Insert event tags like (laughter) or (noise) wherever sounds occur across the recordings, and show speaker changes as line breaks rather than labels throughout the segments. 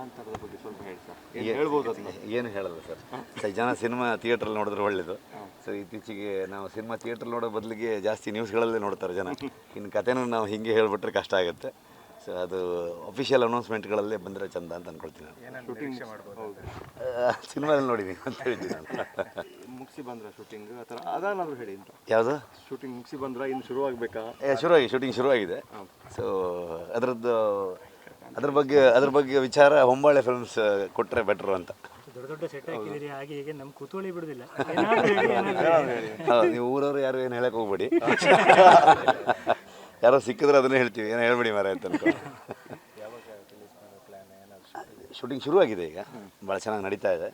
ಕಾಂತಾರದ ಬಗ್ಗೆ ಸ್ವಲ್ಪ ಹೇಳಿ ಸರ್. ಏನು ಹೇಳ್ಬೋದು
ಏನು ಹೇಳಲ್ಲ ಸರ್. ಸರಿ ಜನ ಸಿನಿಮಾ ಥಿಯೇಟ್ರಲ್ಲಿ ನೋಡಿದ್ರೆ ಒಳ್ಳೇದು. ಸೊ ಇತ್ತೀಚೆಗೆ ನಾವು ಸಿನಿಮಾ ಥಿಯೇಟ್ರಲ್ಲಿ ನೋಡೋ ಬದಲಿಗೆ ಜಾಸ್ತಿ ನ್ಯೂಸ್ಗಳಲ್ಲೇ ನೋಡ್ತಾರೆ ಜನ. (laughs) ಇನ್ನು ಕಥೆನೂ ನಾವು ಹಿಂಗೆ ಹೇಳಿಬಿಟ್ರೆ ಕಷ್ಟ ಆಗುತ್ತೆ. ಸೊ ಅದು ಅಫಿಷಿಯಲ್ ಅನೌನ್ಸ್ಮೆಂಟ್ಗಳಲ್ಲೇ ಬಂದರೆ ಚಂದ ಅಂತ ಅಂದ್ಕೊಳ್ತೀನಿ ನಾನು. ಸಿನಿಮಾದಲ್ಲಿ ನೋಡಿದ್ದೀನಿ ಅಂತ ಹೇಳ್ತೀನಿ ನಾನು. (laughs)
ಮುಗಿಸಿ ಬಂದ್ರ ಶೂಟಿಂಗ್ ಆ ಥರ ಅದಾನಾದ್ರು ಹೇಳಿ ಅಂತ
ಯಾವುದು?
ಶೂಟಿಂಗ್ ಮುಗಿಸಿ ಬಂದ್ರ ಇನ್ನು ಶುರು ಆಗಬೇಕಾ
ಏ ಶುರುವಾಗಿ ಶೂಟಿಂಗ್ ಶುರುವಾಗಿದೆ. ಸೊ ಅದರದ್ದು ಅದ್ರ ಬಗ್ಗೆ ಅದ್ರ ಬಗ್ಗೆ ವಿಚಾರ ಹೊಂಬಾಳೆ ಫಿಲ್ಮ್ಸ್ ಕೊಟ್ಟರೆ ಬೆಟ್ರು ಅಂತ.
ದೊಡ್ಡ ದೊಡ್ಡ ಸೆಟ್ ಹಾಕಿದಿರಿ ಹಾಗೆ ಹೀಗೆ ನಮ್ ಕುತೂಹಲಿ ಬಿಡುದಿಲ್ಲ. ಏನಾದ್ರು ಹೇಳಿ, ಏನಾದ್ರು
ನೀವು ಊರವರು ಯಾರು ಏನು ಹೇಳಕ್ ಹೋಗ್ಬೇಡಿ. ಯಾರೋ ಸಿಕ್ಕಿದ್ರೆ ಅದನ್ನೇ ಹೇಳ್ತೀವಿ. ಏನೋ ಹೇಳ್ಬೇಡಿ ಮಾರ ಅಂತ ಶೂಟಿಂಗ್ ಶುರುವಾಗಿದೆ ಈಗ. ಭಾಳ ಚೆನ್ನಾಗಿ ನಡೀತಾ ಇದೆ.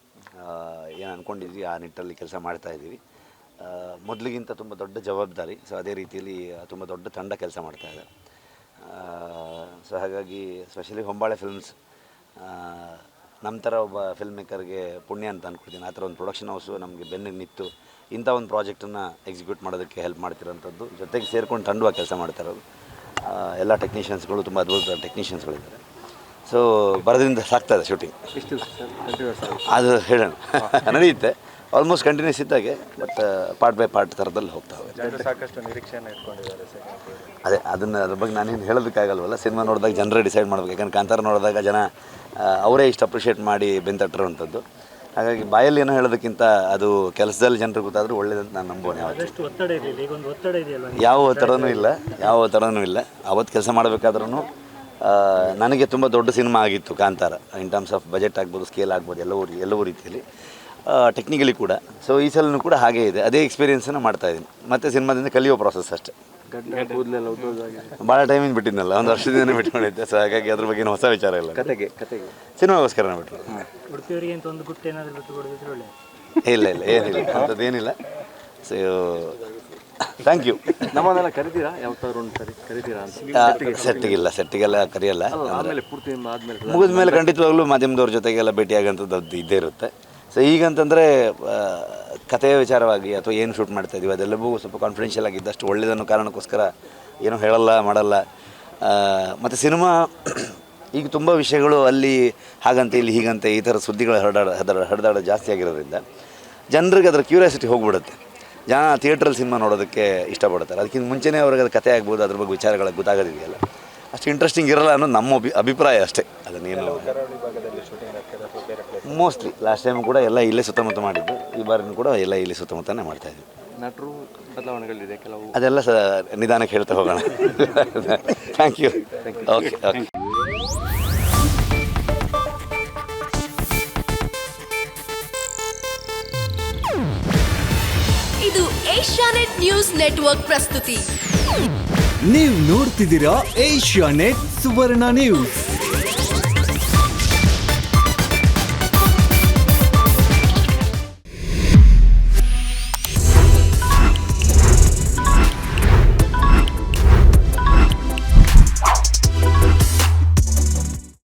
ಏನು ಅಂದ್ಕೊಂಡಿದ್ವಿ ಆ ನಿಟ್ಟಲ್ಲಿ ಕೆಲಸ ಮಾಡ್ತಾ ಇದ್ದೀವಿ. ಮೊದಲಿಗಿಂತ ತುಂಬ ದೊಡ್ಡ ಜವಾಬ್ದಾರಿ. ಸೊ ಅದೇ ರೀತಿಯಲ್ಲಿ ತುಂಬ ದೊಡ್ಡ ತಂಡ ಕೆಲಸ ಮಾಡ್ತಾ ಇದೆ. ಸೊ ಹಾಗಾಗಿ ಸ್ಪೆಷಲಿ ಹೊಂಬಾಳೆ ಫಿಲ್ಮ್ಸ್ ನಮ್ಮ ಥರ ಒಬ್ಬ ಫಿಲ್ಮ್ ಮೇಕರ್ಗೆ ಪುಣ್ಯ ಅಂತ ಅಂದ್ಕೊಳ್ತೀನಿ ಆ ಥರ ಒಂದು ಪ್ರೊಡಕ್ಷನ್ ಹೌಸು ನಮಗೆ ಬೆನ್ನಿಗೆ ನಿಂತು ಇಂಥ ಒಂದು ಪ್ರಾಜೆಕ್ಟನ್ನು ಎಕ್ಸಿಕ್ಯೂಟ್ ಮಾಡೋದಕ್ಕೆ ಹೆಲ್ಪ್ ಮಾಡ್ತಿರೋಂಥದ್ದು. ಜೊತೆಗೆ ಸೇರ್ಕೊಂಡು ತಂಡವಾಗಿ ಕೆಲಸ ಮಾಡ್ತಾ ಇರೋದು ಎಲ್ಲ ಟೆಕ್ನಿಷಿಯನ್ಸ್ಗಳು ತುಂಬ ಅದ್ಭುತ ಟೆಕ್ನಿಷಿಯನ್ಸ್ಗಳಿದ್ದಾರೆ ಸೊ ಬರೋದ್ರಿಂದ ಸಾಕ್ತದೆ ಶೂಟಿಂಗ್ ಅದು ಹೇಳೋಣ. ನಡೆಯುತ್ತೆ. ಆಲ್ಮೋಸ್ಟ್ ಕಂಟಿನ್ಯೂಸ್ ಇದ್ದಾಗೆ ಬಟ್ ಪಾರ್ಟ್ ಬೈ ಪಾರ್ಟ್ ಥರದಲ್ಲಿ ಹೋಗ್ತಾ ಹೋಗುತ್ತೆ.
ಸಾಕಷ್ಟು ನಿರೀಕ್ಷೆಯನ್ನು ಇಟ್ಕೊಂಡಿದ್ದಾರೆ
ಅದೇ ಅದನ್ನು ಅದ್ರ ಬಗ್ಗೆ ನಾನೇನು ಹೇಳೋದಕ್ಕಾಗಲ್ವಲ್ಲ ಸಿನಿಮಾ ನೋಡಿದಾಗ ಜನರೇ ಡಿಸೈಡ್ ಮಾಡ್ಬೇಕು. ಯಾಕಂದ್ರೆ ಕಾಂತಾರ ನೋಡಿದಾಗ ಜನ ಅವರೇ ಇಷ್ಟು ಅಪ್ರಿಷಿಯೇಟ್ ಮಾಡಿ ಬೆಂತಟ್ಟಿರುವಂಥದ್ದು ಹಾಗಾಗಿ ಬಾಯಲ್ಲಿ ಏನೋ ಹೇಳೋದಕ್ಕಿಂತ ಅದು ಕೆಲಸದಲ್ಲಿ ಜನರು ಗೊತ್ತಾದರೂ ಒಳ್ಳೇದಂತ ನಾನು ನಂಬೋನೆ ಯಾವತ್ತು. ಯಾವ ಒತ್ತಡನೂ ಇಲ್ಲ ಯಾವ ಒತ್ತಡನೂ ಇಲ್ಲ. ಅವತ್ತು ಕೆಲಸ ಮಾಡಬೇಕಾದ್ರೂ ನನಗೆ ತುಂಬ ದೊಡ್ಡ ಸಿನಿಮಾ ಆಗಿತ್ತು Kantara. In terms of budget ಆಗ್ಬೋದು ಸ್ಕೇಲ್ ಆಗ್ಬೋದು ಎಲ್ಲವೂ ಎಲ್ಲವೂ ರೀತಿಯಲ್ಲಿ. ಟೆಕ್ನಿಕಲಿ ಕೂಡ. ಸೊ ಈ ಸಲನೂ ಕೂಡ ಹಾಗೇ ಇದೆ. ಅದೇ ಎಕ್ಸ್ಪೀರಿಯನ್ಸನ್ನು ಮಾಡ್ತಾ ಇದ್ದೀನಿ. ಮತ್ತು ಸಿನಿಮಾದಿಂದ ಕಲಿಯೋ ಪ್ರಾಸೆಸ್ ಅಷ್ಟೇ. ಭಾಳ ಟೈಮಿಂದ ಬಿಟ್ಟಿದ್ನಲ್ಲ ಒಂದು ವರ್ಷದಿಂದ ಬಿಟ್ಕೊಂಡಿದ್ದೆ. ಸೊ ಹಾಗಾಗಿ ಅದ್ರ ಬಗ್ಗೆ ಏನು ಹೊಸ ವಿಚಾರ ಇಲ್ಲ.
ಕತೆಗೆ ಕತೆಗೆ.
ಸಿನಿಮಾಗೋಸ್ಕರ ಬಿಟ್ಟರು ಇಲ್ಲ ಇಲ್ಲ ಏನಿಲ್ಲ. ಅಂಥದ್ದು ಏನಿಲ್ಲ. ಸೊ ಥ್ಯಾಂಕ್ ಯು
ನಮ್ಮನ್ನೆಲ್ಲ ಕರಿತೀರಾ? ಯಾವತ್ತಾದ್ರು ಒಂದು ಸರಿ ಕರಿತೀರಾ ಅಂತ.
ಸೆಟ್ಟಿಗಿಲ್ಲ ಸೆಟ್ಟಿಗೆಲ್ಲ ಕರೆಯಲ್ಲ.
ಆಮೇಲೆ ಪೂರ್ತಿ ಆದ್ಮೇಲೆ
ಮುಗಿದ ಮೇಲೆ ಖಂಡಿತವಾಗ್ಲೂ ಮಾಧ್ಯಮದವ್ರ ಜೊತೆಗೆಲ್ಲ ಭೇಟಿಯಾಗಂಥದ್ದು ಇದ್ದೇ ಇರುತ್ತೆ. ಸೊ ಈಗಂತಂದರೆ ಕಥೆಯ ವಿಚಾರವಾಗಿ ಅಥವಾ ಏನು ಶೂಟ್ ಮಾಡ್ತಾ ಇದೀವಿ, ಅದೆಲ್ಲವೂ ಸ್ವಲ್ಪ ಕಾನ್ಫಿಡೆನ್ಷಿಯಲ್ ಆಗಿದ್ದಷ್ಟು ಒಳ್ಳೆಯದನ್ನು ಕಾರಣಕ್ಕೋಸ್ಕರ ಏನೂ ಹೇಳಲ್ಲ, ಮಾಡಲ್ಲ. ಮತ್ತು ಸಿನಿಮಾ ಈಗ ತುಂಬ ವಿಷಯಗಳು ಅಲ್ಲಿ ಹಾಗಂತೆ, ಇಲ್ಲಿ ಹೀಗಂತೆ, ಈ ಥರ ಸುದ್ದಿಗಳು ಹರಡಾಡ ಹರಡ ಹರಿದಾಡ ಜಾಸ್ತಿ ಆಗಿರೋದ್ರಿಂದ ಜನರಿಗೆ ಅದರ ಕ್ಯೂರಿಯಾಸಿಟಿ ಹೋಗ್ಬಿಡುತ್ತೆ. ಜನ ಥಿಯೇಟ್ರಲ್ಲಿ ಸಿನಿಮಾ ನೋಡೋದಕ್ಕೆ ಇಷ್ಟಪಡ್ತಾರೆ. ಅದಕ್ಕಿಂತ ಮುಂಚೆನೇ ಅವ್ರಿಗೆ ಅದು ಕಥೆ ಆಗ್ಬೋದು, ಅದ್ರ ಬಗ್ಗೆ ವಿಚಾರಗಳ ಗೊತ್ತಾಗೋದಿದೆಯಲ್ಲ. ಅಷ್ಟು ಇಂಟ್ರೆಸ್ಟಿಂಗ್ ಇರಲ್ಲ ಅನ್ನೋದು ನಮ್ಮ ಅಭಿ, ಅಭಿಪ್ರಾಯ ಅಷ್ಟೇ. ಅದನ್ನೇನು ಮೋಸ್ಟ್ಲಿ ಲಾಸ್ಟ್ ಟೈಮ್ ಕೂಡ ಎಲ್ಲ ಇಲ್ಲೇ ಸುತ್ತಮುತ್ತ ಮಾಡಿದ್ದು. ಈ ಬಾರಿನೂ ಕೂಡ ಎಲ್ಲ ಇಲ್ಲಿ ಸುತ್ತಮುತ್ತನೇ ಮಾಡ್ತಾ ಇದ್ದೀವಿ.
ನಟರು ಬದಲಾವಣೆಗಳಿದೆ ಕೆಲವು.
ಅದೆಲ್ಲ ಸ ನಿಧಾನಕ್ಕೆ ಹೇಳ್ತಾ ಹೋಗೋಣ. ಥ್ಯಾಂಕ್ ಯು ಓಕೆ ಓಕೆ
ಇದು ಏಷ್ಯಾನೆಟ್ ನ್ಯೂಸ್ ನೆಟ್ವರ್ಕ್ ಪ್ರಸ್ತುತಿ.
ನೀವು ನೋಡ್ತಿದ್ದೀರಾ ಏಷ್ಯಾ ನೆಟ್ ಸುವರ್ಣ ನ್ಯೂಸ್.